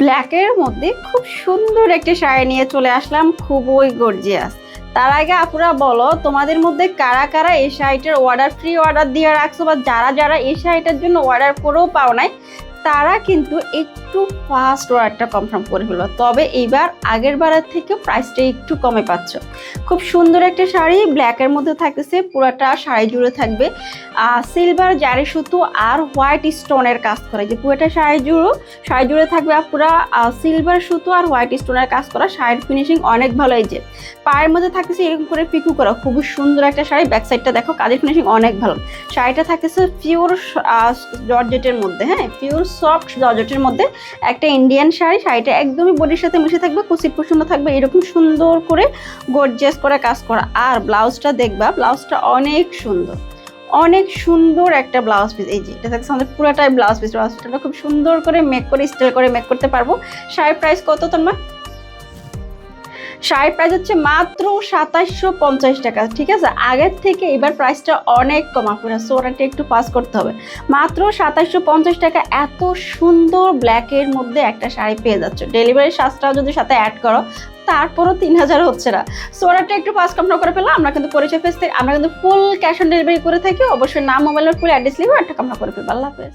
ব্ল্যাকের মধ্যে খুব সুন্দর একটা শাড়ি নিয়ে চলে আসলাম, খুবই গর্জিয়াস তার আগে আপুরা বলো, তোমাদের মধ্যে কারা কারা এই শাড়িটার অর্ডার ফ্রি অর্ডার দিয়ে রাখছো বা যারা যারা এই শাড়িটার জন্য অর্ডার করেও পাও নাই তারা কিন্তু একটু ফাস্ট অর্ডারটা কনফার্ম করে ফেলো তবে এইবার আগের বারের থেকে প্রাইসটা একটু কমে পাচ্ছ। খুব সুন্দর একটা শাড়ি ব্ল্যাকের মধ্যে থাকতেছে, পুরাটা শাড়ি জুড়ে থাকবে। সিলভার জারি সুতো আর হোয়াইট স্টোনের কাজ করা। যে পুরোটা শাড়ি জুড়ো, শাড়ি জুড়ে থাকবে পুরা সিলভার সুতো আর হোয়াইট স্টোনের কাজ করা। শাড়ির ফিনিশিং অনেক ভালো এই যে। পায়ের মধ্যে থাকতেছে এরকম করে পিকু করা। খুবই সুন্দর একটা শাড়ি। ব্যাক সাইডটা দেখো, কাজের ফিনিশিং অনেক ভালো। শাড়িটা থাকতেছে পিওর জর্জেটের মধ্যে হ্যাঁ? পিওর সফট জর্জেটের মধ্যে একটা ইন্ডিয়ান শাড়ি, শাড়িটা একদমই বডির সাথে মিশে থাকবে কুচির কুসুনো থাকবে, এরকম সুন্দর করে গর্জিয়াস করে কাজ করা। আর ব্লাউজটা দেখবা ব্লাউজটা অনেক সুন্দর অনেক সুন্দর একটা ব্লাউজ পিস এই যে, এটা থাকছে আমাদের পুরোটাই ব্লাউজ পিস ব্লাউজ পিসটা খুব সুন্দর করে মেক করে স্টাইল করে মেক করতে পারব। শাড়ির প্রাইস কত তোমার শাড়ির প্রাইস হচ্ছে মাত্র সাতাশশো পঞ্চাশ টাকা, ঠিক আছে? আগের থেকে এবার প্রাইসটা অনেক কমা পুরো সোরাটা একটু পাস করতে হবে। মাত্র সাতাশশো পঞ্চাশ টাকা, এত সুন্দর ব্ল্যাকের মধ্যে একটা শাড়ি পেয়ে যাচ্ছ। ডেলিভারি চার্জটাও যদি সাথে অ্যাড করো, তারপরও তিন হাজার হচ্ছে না। সোরাটা একটু পাস কম করে ফেলো আমরা কিন্তু পরিচয় ফেস আমরা কিন্তু ফুল ক্যাশ অন ডেলিভারি করে থাকি, অবশ্যই নাম মোবাইলের ফুল অ্যাড্রেস লিখে একটা কামনা করে ফেলব। আল্লাহ হাফেজ।